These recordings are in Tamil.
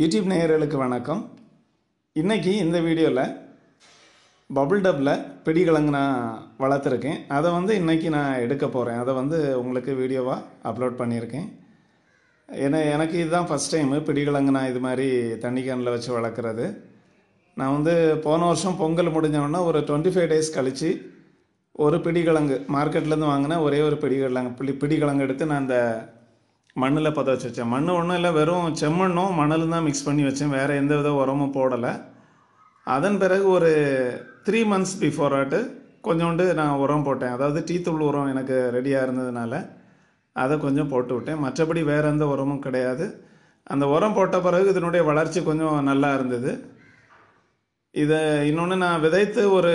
யூடியூப் நேயர்களுக்கு வணக்கம். இன்றைக்கி இந்த வீடியோவில் பபுள் டப்பில் பிடிக்கிழங்கு நான் வளர்த்துருக்கேன். அதை வந்து இன்றைக்கி நான் எடுக்க போகிறேன் அதை வந்து உங்களுக்கு வீடியோவாக அப்லோட் பண்ணியிருக்கேன். ஏன்னா எனக்கு இதுதான் ஃபஸ்ட் டைமு பிடிக்கிழங்கு நான் இது மாதிரி தண்ணி கேனில் வச்சு வளர்க்குறது. நான் வந்து போன வருஷம் பொங்கல் முடிஞ்சோடனே ஒரு டுவெண்ட்டி ஃபைவ் டேஸ் கழித்து ஒரு பிடிக்கிழங்கு மார்க்கெட்லேருந்து வாங்கின ஒரே ஒரு பிடிக்கிழங்கு பிடி பிடிக்கிழங்கு எடுத்து நான் அந்த மண்ணில் பற்ற வச்சு வச்சேன். மண் ஒன்றும் இல்லை வெறும் செம்மண்ணும் மணலும் தான் மிக்ஸ் பண்ணி வச்சேன். வேறு எந்த வித உரமும் போடலை. அதன் பிறகு ஒரு த்ரீ மந்த்ஸ் பிஃபோர் ஆட்டு கொஞ்சோண்டு நான் உரம் போட்டேன். அதாவது டீத்தூள் உரம் எனக்கு ரெடியாக இருந்ததுனால அதை கொஞ்சம் போட்டு விட்டேன். மற்றபடி வேறு எந்த உரமும் கிடையாது. அந்த உரம் போட்ட பிறகு இதனுடைய வளர்ச்சி கொஞ்சம் நல்லா இருந்தது. இதை இன்னொன்று நான் விதைத்து ஒரு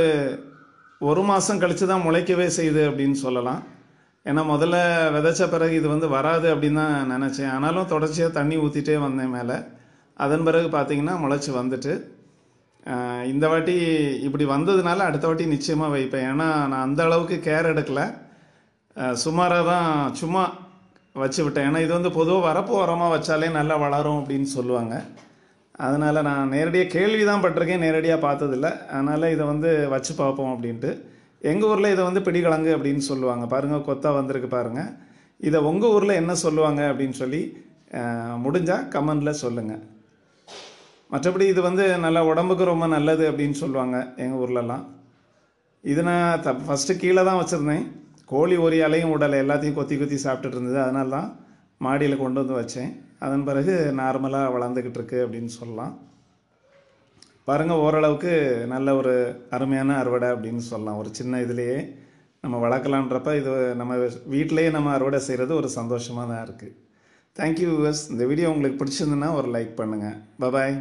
ஒரு மாதம் கழித்து தான் முளைக்கவே செய்யுது அப்படின்னு சொல்லலாம். ஏன்னா முதல்ல விதைச்ச பிறகு இது வந்து வராது அப்படின்னு தான் நினச்சேன். ஆனாலும் தொடர்ச்சியாக தண்ணி ஊற்றிட்டே வந்தேன் மேலே. அதன் பிறகு பார்த்திங்கன்னா முளைச்சி வந்துட்டு இந்த வாட்டி இப்படி வந்ததுனால அடுத்த வாட்டி நிச்சயமாக வைப்பேன். ஏன்னா நான் அந்த அளவுக்கு கேர் எடுக்கலை. சுமாராக தான் சும்மா வச்சு விட்டேன். ஏன்னா இது வந்து பொதுவாக வரப்பு உரமாக வச்சாலே நல்லா வளரும் அப்படின்னு சொல்லுவாங்க. அதனால் நான் நேரடியாக கேள்வி தான் பட்டிருக்கேன். நேரடியாக பார்த்ததில்ல. அதனால் இதை வந்து வச்சு பார்ப்போம் அப்படின்ட்டு. எங்கள் ஊரில் இதை வந்து பிடிக்கலங்கு அப்படின்னு சொல்லுவாங்க. பாருங்கள் கொத்தா வந்திருக்கு பாருங்கள் இதை உங்கள் ஊரில் என்ன சொல்லுவாங்க அப்படின்னு சொல்லி முடிஞ்சால் கமெண்டில் சொல்லுங்கள் மற்றபடி இது வந்து நல்லா உடம்புக்கு ரொம்ப நல்லது அப்படின்னு சொல்லுவாங்க எங்கள் ஊர்லலாம். இது நான் த ஃபஸ்ட்டு கீழே தான் வச்சுருந்தேன். கோழி ஒரு இலையும் உடலை எல்லாத்தையும் கொத்தி கொத்தி சாப்பிட்டுட்டு இருந்தது. அதனால தான் மாடியில் கொண்டு வந்து வச்சேன். அதன் பிறகு நார்மலாக வளர்ந்துக்கிட்டு இருக்கு அப்படின்னு சொல்லலாம். பாருங்கள் ஓரளவுக்கு நல்ல ஒரு அருமையான அறுவடை அப்படின்னு சொல்லலாம். ஒரு சின்ன இதுலேயே நம்ம வளர்க்கலான்றப்ப இது நம்ம வீட்டிலேயே நம்ம அறுவடை செய்கிறது ஒரு சந்தோஷமாக தான் இருக்குது தேங்க்யூ வியூவர்ஸ் இந்த வீடியோ உங்களுக்கு பிடிச்சிருந்துன்னா ஒரு லைக் பண்ணுங்கள் பபாய்